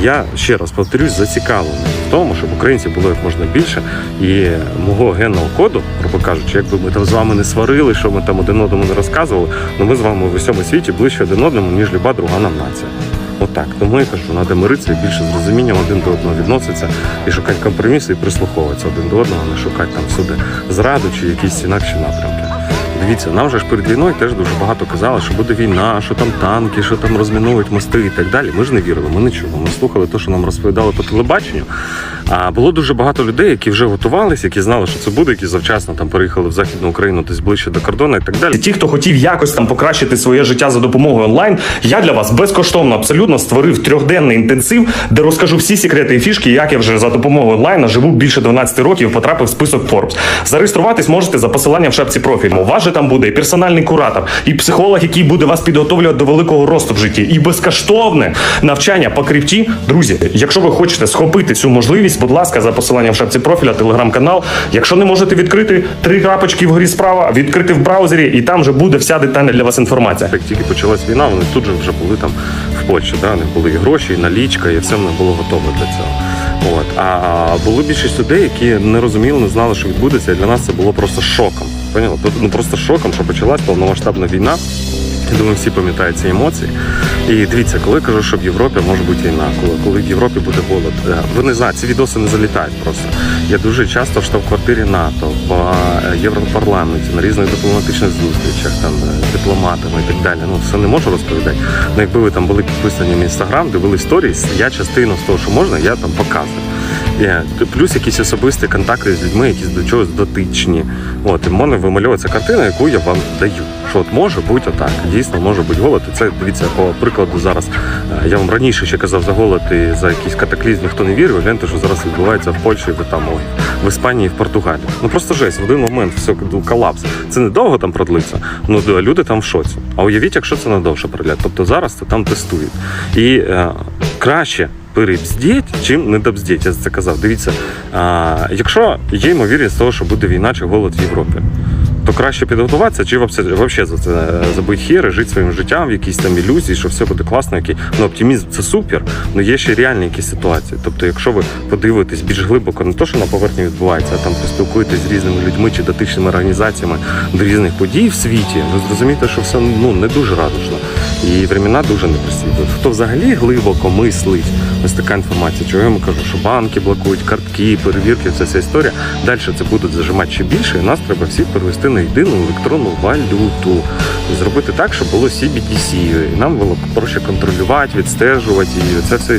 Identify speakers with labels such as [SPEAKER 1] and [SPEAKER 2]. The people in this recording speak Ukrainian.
[SPEAKER 1] Я ще раз повторюсь, зацікавлений в тому, щоб українців було як можна більше, і мого генного коду, грубо кажучи, якби ми там з вами не сварили, що ми там один одному не розказували, але ми з вами в усьому світі ближче один одному, ніж люба друга нам нація. Отак. Тому я кажу, треба миритися і більше з розумінням один до одного відноситися і шукати компроміси і прислуховуватися один до одного, не шукати там всюди зраду чи якісь інакші напрямки. Дивіться, нам же ж перед війною теж дуже багато казали, що буде війна, що там танки, що там розмінують мости і так далі. Ми ж не вірили, ми не чули. Ми слухали те, що нам розповідали по телебаченню. А було дуже багато людей, які вже готувалися, які знали, що це буде, які завчасно там переїхали в Західну Україну, десь ближче до кордону і так далі.
[SPEAKER 2] Ті, хто хотів якось там покращити своє життя за допомогою онлайн, я для вас безкоштовно абсолютно створив трьохденний інтенсив, де розкажу всі секрети і фішки, як я вже за допомогою онлайна живу більше 12 років, потрапив в список Forbes. Зареєструватись можете за посиланням в шапці профілю. У вас же там буде і персональний куратор, і психолог, який буде вас підготовлювати до великого росту в житті, і безкоштовне навчання по крипті. Друзі, якщо ви хочете схопити цю можливість, будь ласка, за посиланням в шапці профіля, телеграм-канал. Якщо не можете відкрити три крапочки вгорі справа, відкрити в браузері, і там вже буде вся детальна для вас інформація.
[SPEAKER 1] Як тільки почалась війна, вони тут же вже були там в Польщі. Да? Них були і гроші, і налічка, і все них було готове для цього. От. А були більшість людей, які не розуміли, не знали, що відбудеться, і для нас це було просто шоком. Тобто, Ну просто шоком, що почалась повномасштабна війна. Я думаю, всі пам'ятають ці емоції. І дивіться, коли кажу, що в Європі може бути війна, коли, коли в Європі буде голод. е, Ви не знаєте, ці відоси не залітають просто. Я дуже часто в штаб-квартирі НАТО, в е, Європарламенті, на різних дипломатичних зустрічах, там е, дипломатами і так далі. Ну все не можу розповідати. Ну якби ви там були підписані на інстаграм, дивили сторіс, я частину з того, що можна, я там показую. Плюс якісь особисті контакти з людьми, які до чогось дотичні. От, і в мене вимальовується картина, яку я вам даю. Що от може бути отак. Дійсно, може бути голод. І це дивіться по прикладу зараз. е, Я вам раніше ще казав за голод і за якийсь катаклізм, ніхто не вірив. Гляньте, що зараз відбувається в Польщі, в там в Іспанії, в Португалії. Ну просто жесть, в один момент все ну, колапс. Це недовго там продлиться. Ну люди там в шоці. А уявіть, якщо це надовше продлять. Тобто зараз це там тестують. І е, краще перебздіть, чим не добздіть. Я це казав. Дивіться, а, якщо є ймовірність того, що буде війна чи голод в Європі. То краще підготуватися, чи взагалі за це е, забити хіри, жити своїм життям, в якісь там ілюзії, що все буде класно, які ну оптимізм це супер, але є ще реальні якісь ситуації. Тобто, якщо ви подивитесь більш глибоко, не то, що на поверхні відбувається, а там поспілкуєтесь з різними людьми чи дотичними організаціями до різних подій в світі, ви зрозумієте, що все ну не дуже радужно. І времена дуже не От Хто взагалі глибоко мислить, ось така інформація, чого я йому кажу, що банки блокують, картки, перевірки, вся ця історія. Далі це будуть зажимати ще більше, і нас треба всіх перевести на єдину електронну валюту. Зробити так, щоб було CBDC, і нам було проще контролювати, відстежувати, і це все